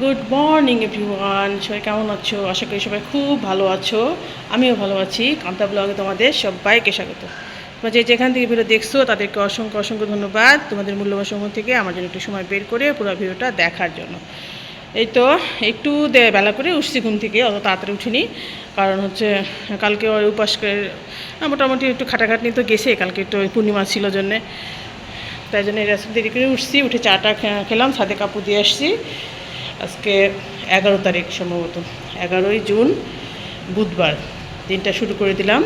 Good morning everyone. সবাই কেমন আছো? আশা করি সবাই খুব ভালো আছো। আমিও ভালো আছি। কান্তা ব্লগে তোমাদের সবাইকে স্বাগত। তোমরা যে যেখান থেকে ভিডিও দেখছ, তাদেরকে অসংখ্য অসংখ্য ধন্যবাদ তোমাদের মূল্যবান সময় থেকে আমার জন্য একটু সময় বের করে পুরো ভিডিওটা দেখার জন্য। এই তো একটু বেলা করে উঠছি ঘুম থেকে, অত তাড়াতাড়ি উঠিনি। কারণ হচ্ছে কালকে ওই উপাস করে মোটামুটি একটু খাটাখাটনি তো গেছে, কালকে একটু পূর্ণিমা ছিল জন্যে। তাই জন্য এরা দেরি করে উঠছি, উঠে চাটা খেলাম সাথে কাপড় দিয়ে আসছি। আজকে এগারো তারিখ সম্ভবত, এগারোই জুন, বুধবার। দিনটা শুরু করে দিলাম।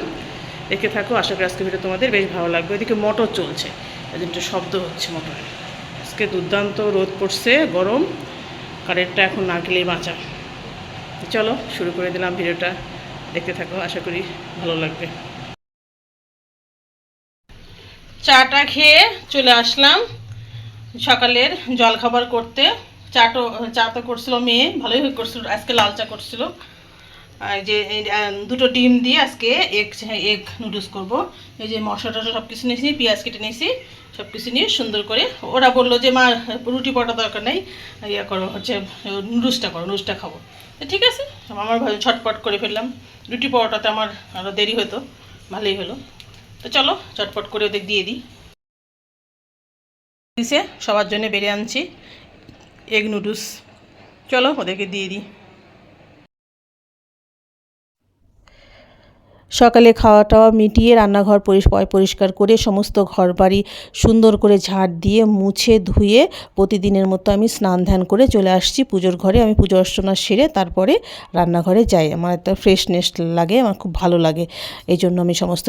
দেখে থাকো, আশা করি আজকে ভিডিও তোমাদের বেশ ভালো লাগবে। ওইদিকে মোটর চলছে জন্য শব্দ হচ্ছে মোটর। আজকে দুর্দান্ত রোদ পড়ছে, গরম। কারেন্টটা এখন না গেলেই বাঁচা। চলো, শুরু করে দিলাম ভিডিওটা। দেখতে থাকো, আশা করি ভালো লাগবে। চাটা খেয়ে চলে আসলাম সকালের জলখাবার করতে। চাটো, চা তো করছিল মেয়ে, ভালোই করছিল, আজকে লাল চা করছিল। যে দুটো ডিম দিয়ে আজকে এগ এগ নুডলস করব। এই যে মশলা টশলা সব কিছু নিয়েছি, পেঁয়াজ কেটে নিয়েছি সব কিছু নিয়ে সুন্দর করে। ওরা বলল যে, মা, রুটি পরোটা দরকার নেই ইয়ে করো, হচ্ছে নুডলসটা করো নুডলসটা খাব। ঠিক আছে, আমার ভাই ছটপট করে ফেললাম। রুটি পরোটাতে আমার আরও দেরি হতো, ভালোই হলো। তো চলো চটপট করে ওদের দিয়ে দিই। দিছে, সবার জন্য বেড়ে আনছি। Egg noodles. চলো ওদেরকে দিয়ে দিই। সকালে খাওয়া টাওয়া মিটিয়ে রান্নাঘর পরিষ্কার করে সমস্ত ঘর বাড়ি সুন্দর করে ঝাড় দিয়ে মুছে ধুয়ে প্রতিদিনের মতো আমি স্নান ধ্যান করে চলে আসছি পুজোর ঘরে। আমি পুজো অর্চনা সেরে তারপরে রান্নাঘরে যাই। আমার একটা ফ্রেশনেস লাগে, আমার খুব ভালো লাগে। এই জন্য আমি সমস্ত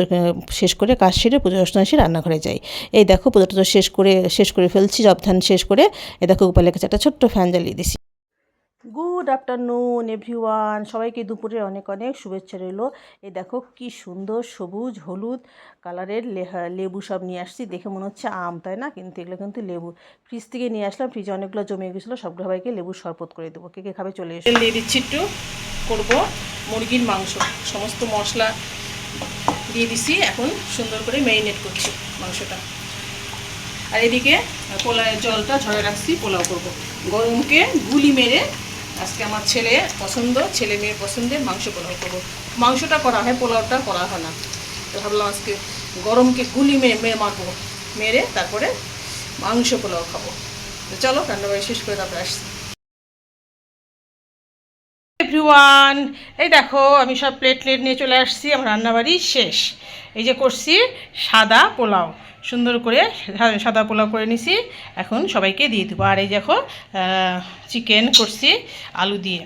শেষ করে কাজ সেরে পুজো অর্চনা সেরে রান্নাঘরে যাই। এই দেখো পুজোটা তো শেষ করে শেষ করে ফেলছি, জব ধ্যান শেষ করে। এই দেখো গোপালের কাছে একটা ছোট্ট ফ্যান জ্বালিয়ে দিছি। গুড আফটারনুন এভরিওয়ান সবাইকে দুপুরে অনেক অনেক শুভেচ্ছা রইল। এই দেখো কি সুন্দর সবুজ, হলুদ কালারের লেবু সব নিয়ে আসছি। দেখে মনে হচ্ছে আম, তাই না? কিন্তু এগুলো কিন্তু লেবু। ফ্রিজ থেকে নিয়ে আসলাম ফ্রিজে অনেকগুলো জমে গেছিল সবগুলো সবাইকে লেবুর শরবত করে দেবো। কে কে খাবে চলে এসে। দিয়ে দিচ্ছি একটু। করব মুরগির মাংস। সমস্ত মশলা দিয়ে দিছি। এখন সুন্দর করে ম্যারিনেট করছি মাংসটা। আর এদিকে পোলাওয়ের জলটা ঝরে রাখছি, পোলাও করব। গরমকে গুলি মেরে আজকে আমার ছেলে পছন্দ, ছেলে মেয়ের পছন্দের মাংস পোলাও করব। মাংসটা করা হয়, পোলাওটা করা হয় না। তো ভাবলাম আজকে গরমকে গুলি মেয়ে মেয়ে মারবো। মেরে তারপরে মাংস পোলাও খাব। তো চলো, রান্নাবাড়ি শেষ করে তারপরে আসছি। এভরিওয়ান এই দেখো, আমি সব প্লেট প্লেট নিয়ে চলে আসছি, আমার রান্নাবাড়ি শেষ। এই যে করছি সাদা পোলাও। সুন্দর করে সাদা পোলাও করে নিছি, এখন সবাইকে দিয়ে দেবো। আর এই দেখো চিকেন করছি আলু দিয়ে।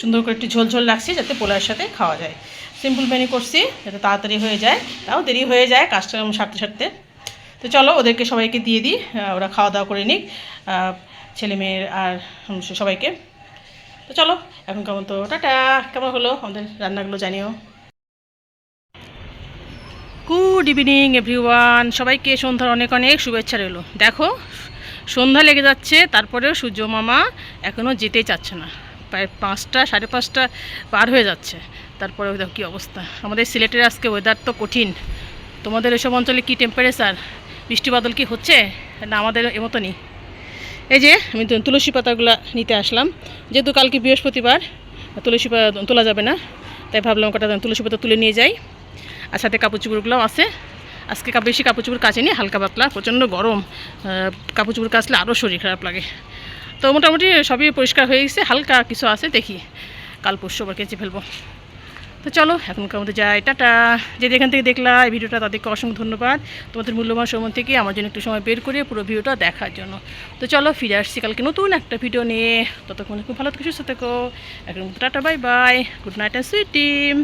সুন্দর করে একটু ঝোল ঝোল রাখছি যাতে পোলাওয়ের সাথে খাওয়া যায়। সিম্পল মেনু করছি, যাতে তাড়াতাড়ি হয়ে যায়। তাও দেরি হয়ে যায় কাজটা সারতে সারতে। তো চলো, ওদেরকে সবাইকে দিয়ে দিই ওরা খাওয়া দাওয়া করে নিক। ছেলে মেয়ের আর সবাইকে। তো চলো, এখন কেমন তো, টাটা, কেমন হলো আমাদের রান্নাগুলো জানিও। গুড ইভিনিং এভরিওয়ান সবাইকে সন্ধ্যার অনেক অনেক শুভেচ্ছা রইল। দেখো, সন্ধ্যা লেগে যাচ্ছে, তারপরেও সূর্য মামা এখনও যেতেই চাচ্ছে না। প্রায় পাঁচটা, সাড়ে পাঁচটা পার হয়ে যাচ্ছে। তারপরে দেখো কী অবস্থা। আমাদের সিলেটের আজকে ওয়েদার তো কঠিন। তোমাদের এসব অঞ্চলে কী টেম্পারেচার বৃষ্টি বাদল কি হচ্ছে? না আমাদের এমতনই এই যে আমি তুলসী পাতাগুলো নিতে আসলাম। যেহেতু কালকে বৃহস্পতিবার, তুলসী পাতা তোলা যাবে না, তাই ভাবলাম কটা তুলসী পাতা তুলে নিয়ে যাই। আর সাথে কাপড় চুপড়গুলোও আছে। আজকে বেশি কাপড় চুপড় কাচেনি, হালকা পাতলা, প্রচণ্ড গরম। কাপড় চুপড় কাচলে আরও শরীর খারাপ লাগে। তো মোটামুটি সবই পরিষ্কার হয়ে গেছে, হালকা কিছু আছে, দেখি। কাল পরশু আবার কেচে ফেলব। তো চলো, এখনকার মধ্যে যাই, টাটা। যে এখান থেকে দেখলা এই ভিডিওটা, তাদেরকে অসংখ্য ধন্যবাদ। তোমাদের মূল্যবান সময় থেকে আমার জন্য একটু সময় বের করে পুরো ভিডিওটা দেখার জন্য। তো চলো, ফিরে আসছি কালকে নতুন একটা ভিডিও নিয়ে। ততক্ষণ খুব ভালো থেকে, সুস্থ থেকো। এখন tata, bye bye. Good night and sweet team